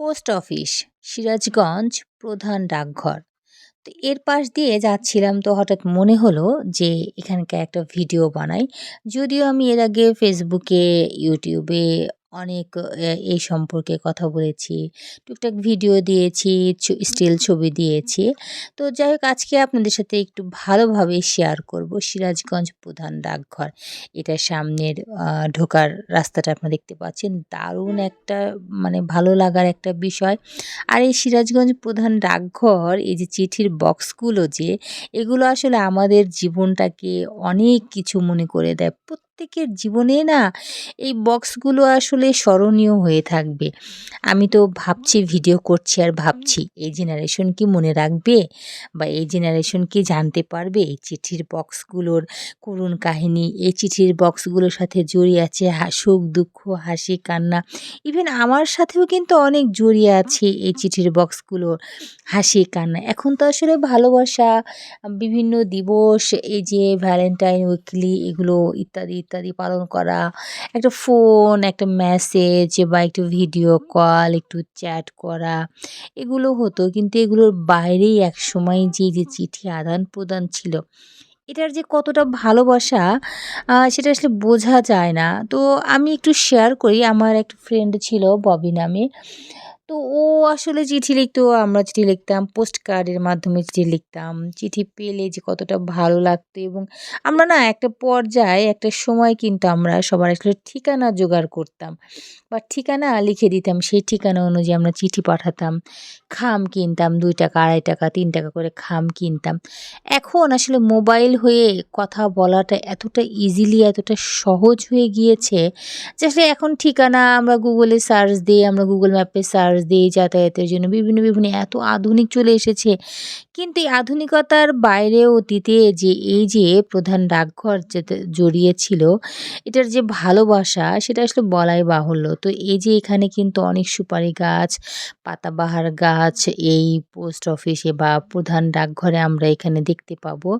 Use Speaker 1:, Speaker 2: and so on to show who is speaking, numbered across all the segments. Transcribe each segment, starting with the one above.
Speaker 1: Post office, Sirajganj প্রধান ডাকঘর। তো এর পাশ দিয়ে যাচ্ছিলাম তো হঠাৎ মনে হলো যে এখানকার একটা ভিডিও বানাই। যদিও আমি এর আগে ফেসবুকে ইউটিউবে অনেক এই সম্পর্কে কথা বলেছি, টুকটাক ভিডিও দিয়েছি স্টিল ছবি দিয়েছি। তো যাই হোক আজকে আপনাদের সাথে একটু ভালোভাবে শেয়ার করব সিরাজগঞ্জ প্রধান ডাকঘর। এটা সামনের ঢোকার রাস্তাটা আপনারা দেখতে পাচ্ছেন। দারুণ একটা মানে ভালো লাগার একটা বিষয়। আর এই সিরাজগঞ্জ প্রধান ডাকঘর, এই যে চিঠির বক্সগুলো যে, এগুলো আসলে আমাদের জীবনটাকে অনেক কিছু মনে করে দেয়। প্রত্যেকের জীবনে না এই বক্সগুলো আসলে স্মরণীয় হয়ে থাকবে। আমি তো ভাবছি ভিডিও করছি আর ভাবছি, এই জেনারেশন কি মনে রাখবে? বা এই জেনারেশন কি জানতে পারবে? এই চিঠির বক্সগুলোর করুণ কাহিনী, এই চিঠির বক্সগুলোর সাথে জড়িয়ে আছে সুখ, দুঃখ, হাসি, কান্না ইভেন আমার সাথেও কিন্তু অনেক জড়িয়ে আছে এই চিঠির বক্সগুলোর হাসি, কান্না। এখন তো আসলে ভালোবাসা, বিভিন্ন দিবস, এই যে ভ্যালেন্টাইন উইকলি এগুলো ইত্যাদি ইত্যাদি পালন করা, একটা ফোন, একটা মেসেজ বা একটু ভিডিও কল একটু চ্যাট করা, এগুলো হতো। কিন্তু এগুলোর বাইরেই এক সময় যে যে চিঠি আদান প্রদান ছিল, এটার যে কতটা ভালোবাসা সেটা আসলে বোঝা যায় না। তো আমি একটু শেয়ার করি। আমার একটা ফ্রেন্ড ছিল ববি নামে। তো ও আসলে চিঠি লিখতো আমরা চিঠি লিখতাম পোস্ট কার্ডের মাধ্যমে চিঠি লিখতাম। চিঠি পেলে যে কতটা ভালো লাগতো এবং আমরা না একটা পর্যায়ে, একটা সময় কিন্তু আমরা সবার আসলে ঠিকানা জোগাড় করতাম বা ঠিকানা লিখে দিতাম, সেই ঠিকানা অনুযায়ী আমরা চিঠি পাঠাতাম। খাম কিনতাম, দুই টাকা, আড়াই টাকা, তিন টাকা করে খাম কিনতাম। এখন আসলে মোবাইল হয়ে কথা বলাটা এতটা ইজিলি এতটা সহজ হয়ে গিয়েছে যে আসলে এখন ঠিকানা আমরা গুগলে সার্চ দিই আমরা গুগল ম্যাপে সার্চ দিই যাতায়াতের জন্য বিভিন্ন বিভিন্ন, এত আধুনিক চলে এসেছে। কিন্তু এই আধুনিকতার বাইরে অতীতে যে এই যে প্রধান ডাকঘর যেতে জড়িয়েছিল, এটার যে ভালোবাসা, সেটা আসলে বলাই বাহুল্য। তো এই যে এখানে কিন্তু অনেক সুপারি গাছ, পাতাবাহার গাছ, এই পোস্ট অফিসে বা প্রধান ডাকঘরে আমরা এখানে দেখতে পাবো।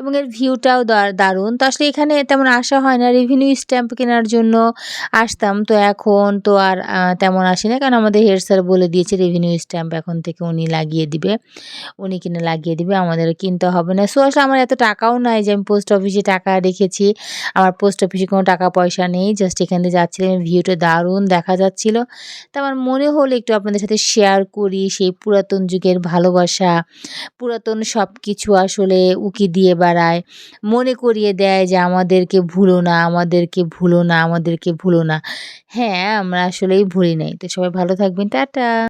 Speaker 1: এবং এর ভিউটাও দারুণ। তো আসলে এখানে তেমন আসা হয় না। রেভিনিউ স্ট্যাম্প কেনার জন্য আসতাম। তো এখন তো আর তেমন আসি না। কারণ আমাদের হেড স্যার বলে দিয়েছে রেভিনিউ স্ট্যাম্প এখন থেকে উনি লাগিয়ে দিবে। উনি কিনে লাগিয়ে দিবে আমাদের কিনতে হবে না। সো আসলে আমার এত টাকাও নাই যে আমি পোস্ট অফিসে টাকা রেখেছি। আমার পোস্ট অফিসে কোনো টাকা পয়সা নেই জাস্ট এখান থেকে যাচ্ছিলাম ভিউটা দারুণ দেখা যাচ্ছিল। তা আমার মনে হলো একটু আপনাদের সাথে শেয়ার করি, সেই পুরাতন যুগের ভালোবাসা, পুরাতন সব কিছু আসলে উকি দিয়ে বেড়ায়। মনে করিয়ে দেয় যে আমাদেরকে ভুলো না, আমাদেরকে ভুলো না, আমাদেরকে ভুলো না। হ্যাঁ আমরা আসলেই ভুলি নাই। তো সবাই ভালো থাকবেন। টাটা!